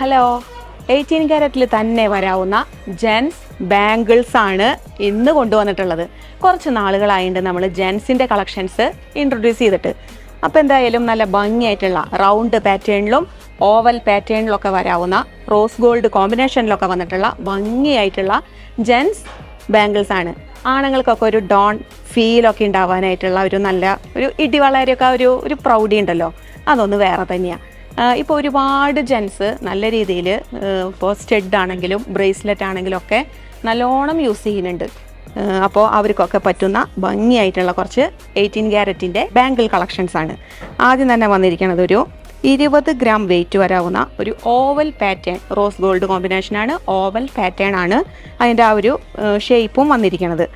Hello. Eighteen ക്യാരറ്റിൽ തന്നെ വരാവുന്ന gents bangles ആണ് ഇന്ന് കൊണ്ടുവന്നിട്ടുള്ളത്. കുറച്ച് നാളുകളായിട്ട് നമ്മൾ ജെൻസിന്റെ കളക്ഷൻസ് ഇൻട്രൊഡ്യൂസ് ചെയ്തിട്ട്. അപ്പോൾ എന്തായാലും നല്ല ഭംഗിയായിട്ടുള്ള റൗണ്ട് പാറ്റേണിലും ഓവൽ പാറ്റേണിലൊക്കെ വരാവുന്ന റോസ് ഗോൾഡ് കോമ്പിനേഷനിലൊക്കെ വന്നിട്ടുള്ള ഭംഗിയായിട്ടുള്ള ജെൻസ് ബാംഗിൾസ് ആണ്. ആണുങ്ങൾക്കൊക്കെ ഒരു ഡോൺ ഫീലൊക്കെ ഉണ്ടാവാനായിട്ടുള്ള ഒരു നല്ല ഒരു ഇടിവളരെയൊക്കെ ഒരു ഒരു പ്രൗഡി ഉണ്ടല്ലോ. അതൊന്ന് വേറെ തന്നെയാണ് ഇപ്പോൾ ഒരുപാട് ജെൻസ് നല്ല രീതിയിൽ ഇപ്പോൾ സ്റ്റെഡ് ആണെങ്കിലും ബ്രേസ്ലെറ്റ് ആണെങ്കിലും ഒക്കെ നല്ലോണം യൂസ് ചെയ്യുന്നുണ്ട്. അപ്പോൾ അവർക്കൊക്കെ പറ്റുന്ന ഭംഗിയായിട്ടുള്ള കുറച്ച് എയ്റ്റീൻ ക്യാരറ്റിന്റെ ബാങ്കിൾ കളക്ഷൻസ് ആണ്. ആദ്യം തന്നെ വന്നിരിക്കുന്നത് ഒരു ഇരുപത് ഗ്രാം വെയിറ്റ് വരാവുന്ന ഒരു ഓവൽ പാറ്റേൺ റോസ് ഗോൾഡ് കോമ്പിനേഷനാണ് ഓവൽ പാറ്റേൺ ആണ്. അതിന്റെ ആ ഒരു ഷേപ്പും വന്നിരിക്കുന്നത്.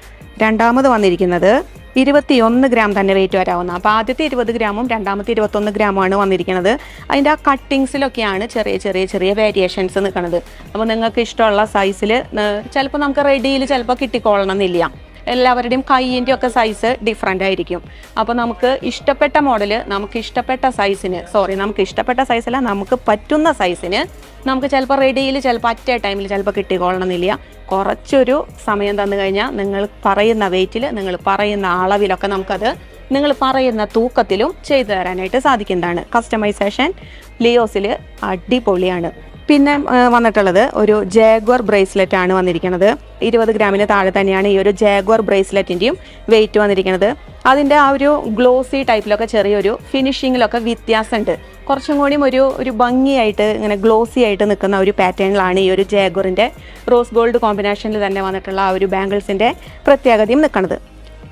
രണ്ടാമത് വന്നിരിക്കുന്നത് ഇരുപത്തിയൊന്ന് ഗ്രാം തന്നെ വെയിറ്റ് വരാവുന്ന. അപ്പോൾ ആദ്യത്തെ ഇരുപത് ഗ്രാമും രണ്ടാമത്തെ ഇരുപത്തൊന്ന് ഗ്രാമുമാണ് വന്നിരിക്കുന്നത്. അതിന്റെ ആ കട്ടിങ്സിലൊക്കെയാണ് ചെറിയ ചെറിയ ചെറിയ വേരിയേഷൻസ് നിൽക്കുന്നത് അപ്പോൾ നിങ്ങൾക്ക് ഇഷ്ടമുള്ള സൈസിൽ ചിലപ്പോൾ നമുക്ക് റെഡിയിൽ ചിലപ്പോൾ കിട്ടിക്കോളണം എന്നില്ല. എല്ലാവരുടെയും കൈയിന്റെ ഒക്കെ സൈസ് ഡിഫറെന്റ് ആയിരിക്കും. അപ്പോൾ നമുക്ക് ഇഷ്ടപ്പെട്ട മോഡൽ നമുക്ക് ഇഷ്ടപ്പെട്ട സൈസിന് സോറി നമുക്ക് ഇഷ്ടപ്പെട്ട സൈസല്ല നമുക്ക് പറ്റുന്ന സൈസിന് നമുക്ക് ചിലപ്പോൾ റെഡിയിൽ ചിലപ്പോൾ അറ്റ ടൈമിൽ ചിലപ്പോൾ കിട്ടിക്കൊള്ളണമെന്നില്ല. കുറച്ചൊരു സമയം തന്നു കഴിഞ്ഞാൽ നിങ്ങൾ പറയുന്ന വെയിറ്റിൽ നിങ്ങൾ പറയുന്ന അളവിലൊക്കെ നമുക്കത് നിങ്ങൾ പറയുന്ന തൂക്കത്തിലും ചെയ്തു തരാനായിട്ട് സാധിക്കുന്നതാണ്. കസ്റ്റമൈസേഷൻ ലിയോസിൽ അടിപൊളിയാണ്. പിന്നെ വന്നിട്ടുള്ളത് ഒരു ജാഗ്വർ ബ്രേസ്ലെറ്റ് ആണ് വന്നിരിക്കുന്നത് ഇരുപത് ഗ്രാമിന് താഴെ തന്നെയാണ് ഈ ഒരു ജാഗ്വർ ബ്രേസ്ലെറ്റിന്റെയും വെയിറ്റ് വന്നിരിക്കുന്നത് അതിന്റെ ആ ഒരു ഗ്ലോസി ടൈപ്പിലൊക്കെ ചെറിയൊരു ഫിനിഷിങ്ങിലൊക്കെ വ്യത്യാസമുണ്ട്. കുറച്ചും കൂടിയും ഒരു ഒരു ഭംഗിയായിട്ട് ഇങ്ങനെ ഗ്ലോസി ആയിട്ട് നിൽക്കുന്ന ഒരു പാറ്റേണിലാണ് ഈ ഒരു ജാഗ്വറിന്റെ റോസ് ഗോൾഡ് കോമ്പിനേഷനിൽ തന്നെ വന്നിട്ടുള്ള ആ ഒരു ബാംഗിൾസിന്റെ പ്രത്യേകതയും നിൽക്കുന്നത്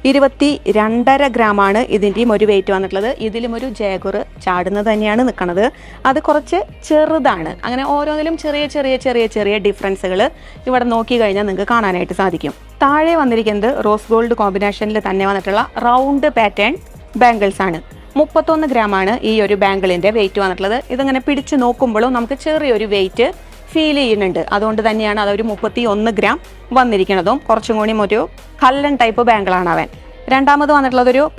ഇരുപത്തി രണ്ടര ഗ്രാമാണ് ഇതിന്റെയും ഒരു വെയിറ്റ് വന്നിട്ടുള്ളത്. ഇതിലും ഒരു ജേഗുർ ചാടുന്നത് തന്നെയാണ് നിൽക്കുന്നത്. അത് കുറച്ച് ചെറുതാണ്. അങ്ങനെ ഓരോന്നിലും ചെറിയ ചെറിയ ചെറിയ ചെറിയ ഡിഫറൻസുകൾ ഇവിടെ നോക്കി കഴിഞ്ഞാൽ നിങ്ങൾക്ക് കാണാനായിട്ട് സാധിക്കും. താഴെ വന്നിരിക്കുന്നത് റോസ് ഗോൾഡ് കോമ്പിനേഷനിൽ തന്നെ വന്നിട്ടുള്ള റൗണ്ട് പാറ്റേൺ ബാംഗിൾസ് ആണ്. മുപ്പത്തൊന്ന് ഗ്രാമാണ് ഈ ഒരു ബാംഗിളിന്റെ വെയിറ്റ് വന്നിട്ടുള്ളത്. ഇതിങ്ങനെ പിടിച്ചു നോക്കുമ്പോഴും നമുക്ക് ചെറിയൊരു വെയിറ്റ് ഫീൽ ചെയ്യുന്നുണ്ട്. അതുകൊണ്ട് തന്നെയാണ് അതൊരു മുപ്പത്തി ഒന്ന് ഗ്രാം വന്നിരിക്കുന്നതും. കുറച്ചും കൂടി ഒരു കല്ലൻ ടൈപ്പ് ബാങ്കിളാണ് അവൻ. രണ്ടാമത് വന്നിട്ടുള്ളത് ഒരു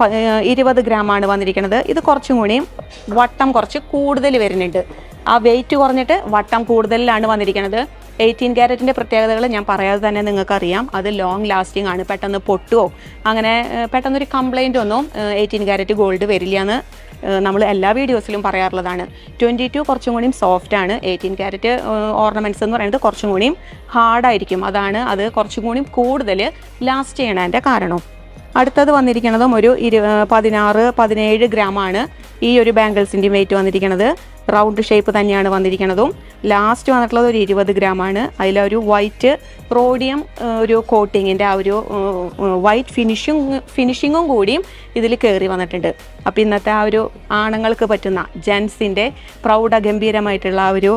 ഇരുപത് ഗ്രാമാണ് വന്നിരിക്കുന്നത്. ഇത് കുറച്ചും കൂടിയും വട്ടം കുറച്ച് കൂടുതൽ വരുന്നുണ്ട്. ആ വെയിറ്റ് കുറഞ്ഞിട്ട് വട്ടം കൂടുതലാണ് വന്നിരിക്കുന്നത്. എയ്റ്റീൻ ക്യാരറ്റിന്റെ പ്രത്യേകതകൾ ഞാൻ പറയാതെ തന്നെ നിങ്ങൾക്കറിയാം. അത് ലോങ് ലാസ്റ്റിംഗ് ആണ്. പെട്ടെന്ന് പൊട്ടുവോ? അങ്ങനെ പെട്ടെന്നൊരു കംപ്ലൈന്റ് ഒന്നും എയ്റ്റീൻ ക്യാരറ്റ് ഗോൾഡ് വരില്ല എന്ന് നമ്മൾ എല്ലാ വീഡിയോസിലും പറയാറുള്ളതാണ്. ട്വന്റി ടു കുറച്ചും കൂടിയും സോഫ്റ്റ് ആണ്. എയ്റ്റീൻ ക്യാരറ്റ് ഓർണമെന്റ്സ് എന്ന് പറയുന്നത് കുറച്ചും കൂടിയും ഹാർഡായിരിക്കും അതാണ് അത് കുറച്ചും കൂടിയും കൂടുതൽ ലാസ്റ്റ് ചെയ്യണതിന്റെ കാരണം. അടുത്തത് വന്നിരിക്കുന്നതും ഒരു ഇരു പതിനാറ് പതിനേഴ് ഗ്രാമാണ് ഈ ഒരു ബാംഗിൾസിന്റെയും വെയിറ്റ് വന്നിരിക്കുന്നത് റൗണ്ട് ഷേപ്പ് തന്നെയാണ് വന്നിരിക്കുന്നതും ലാസ്റ്റ് വന്നിട്ടുള്ളത് ഒരു ഇരുപത് ഗ്രാമാണ്. അതിലൊരു വൈറ്റ് റോഡിയം ഒരു കോട്ടിങ്ങിന്റെ ആ ഒരു വൈറ്റ് ഫിനിഷിങ് ഫിനിഷിങ്ങും കൂടിയും ഇതിൽ കയറി വന്നിട്ടുണ്ട്. അപ്പോൾ ഇന്നത്തെ ആ ഒരു ആണുങ്ങൾക്ക് പറ്റുന്ന ജെൻസിന്റെ പ്രൗഢഗംഭീരമായിട്ടുള്ള ആ ഒരു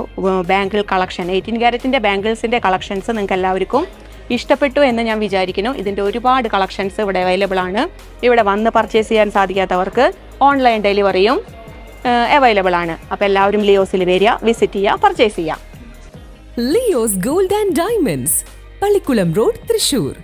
ബാങ്കിൾ കളക്ഷൻ എയ്റ്റീൻ ക്യാരറ്റിന്റെ ബാങ്കിൾസിന്റെ കളക്ഷൻസ് നിങ്ങൾക്ക് എല്ലാവർക്കും ഇഷ്ടപ്പെട്ടു എന്ന് ഞാൻ വിചാരിക്കുന്നു. ഇതിന്റെ ഒരുപാട് കളക്ഷൻസ് ഇവിടെ അവൈലബിൾ ആണ്. ഇവിടെ വന്ന് പർച്ചേസ് ചെയ്യാൻ സാധിക്കാത്തവർക്ക് ഓൺലൈൻ ഡെലിവറിയും അവൈലബിൾ ആണ്. അപ്പോൾ എല്ലാവരും ലിയോസിൽ വരിക വിസിറ്റ് ചെയ്യുക പർച്ചേസ് ചെയ്യുക. Leo's gold and diamonds Pallikkulam road Thrissur.